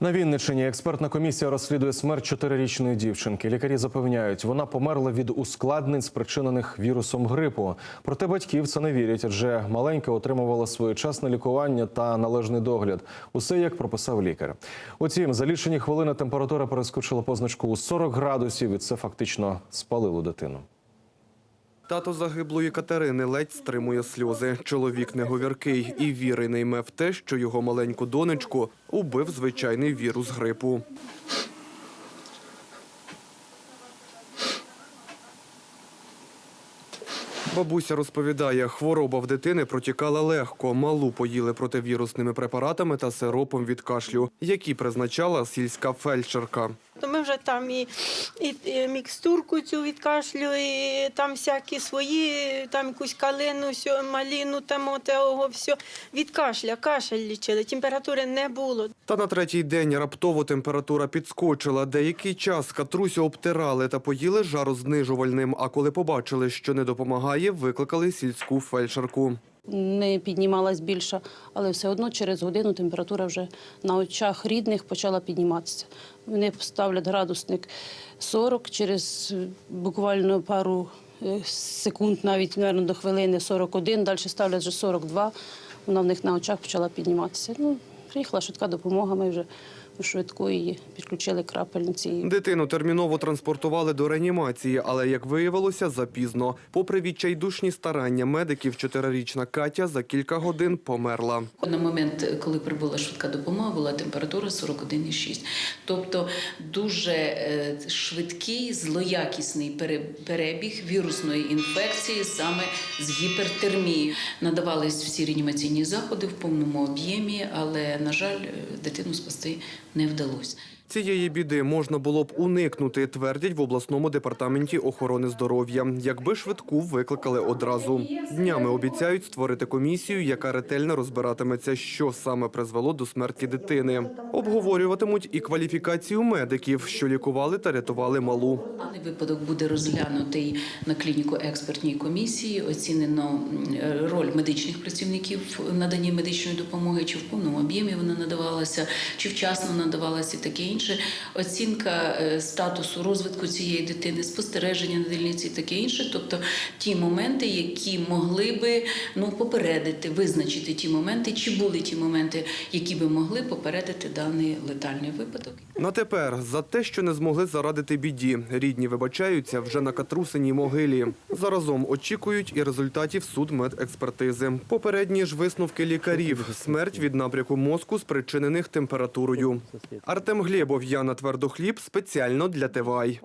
На Вінниччині експертна комісія розслідує смерть чотирирічної дівчинки. Лікарі запевняють, вона померла від ускладнень, спричинених вірусом грипу. Проте батьків це не вірять, адже маленька отримувала своєчасне лікування та належний догляд. Усе як прописав лікар. Утім, за лічені хвилини температура перескочила позначку у 40 градусів, і це фактично спалило дитину. Тато загиблої Катерини ледь стримує сльози. Чоловік неговіркий і віри не йме в те, що його маленьку донечку убив звичайний вірус грипу. Бабуся розповідає, хвороба в дитини протікала легко. Малу поїли противірусними препаратами та сиропом від кашлю, які призначала сільська фельдшерка. То ми вже там і, і, і мікстурку цю від кашлю, і там всякі свої, там якусь калину, сьо, маліну, там отого все. Від кашля, кашель лічили, температури не було. Та на третій день раптово температура підскочила. Деякий час катрусю обтирали та поїли жарознижувальним. А коли побачили, що не допомагає, викликали сільську фельдшерку. Не піднімалась більше, але все одно через годину температура вже на очах рідних почала підніматися. Вони ставлять градусник 40, через буквально пару е, секунд, навіть мабуть, до хвилини 41, далі ставлять вже 42. Вона в них на очах почала підніматися. Ну, приїхала швидка допомога, ми вже її підключили крапельниці. Дитину терміново транспортували до реанімації, але, як виявилося, запізно. Попри відчайдушні старання медиків, чотирирічна Катя за кілька годин померла. На момент, коли прибула швидка допомога, була температура 41,6. Тобто дуже е, швидкий, злоякісний пере- перебіг вірусної інфекції саме з гіпертермією. Надавались всі реанімаційні заходи в повному об'ємі, але, на жаль, е, дитину спасти не вдалося. Цієї біди можна було б уникнути, твердять в обласному департаменті охорони здоров'я. Якби швидку викликали одразу. Днями обіцяють створити комісію, яка ретельно розбиратиметься, що саме призвело до смерті дитини. Обговорюватимуть і кваліфікацію медиків, що лікували та рятували малу. Даний випадок буде розглянутий на клініко-експертній комісії. Оцінено роль медичних працівників в наданні медичної допомоги, чи в повному об'ємі вона надавалася, чи вчасно надавалася таке інше. Оцінка е, статусу розвитку цієї дитини, спостереження на дільниці таке інше. Тобто ті моменти, які могли би ну, попередити, визначити ті моменти, чи були ті моменти, які би могли попередити даний летальний випадок. На тепер за те, що не змогли зарадити біді, рідні вибачаються вже на катрусиній могилі. Заразом очікують і результатів судмедекспертизи. Попередні ж висновки лікарів: смерть від напряку мозку, спричинених температурою. Артем Глєбов, Яна Твердохліб спеціально для ТВАЙ.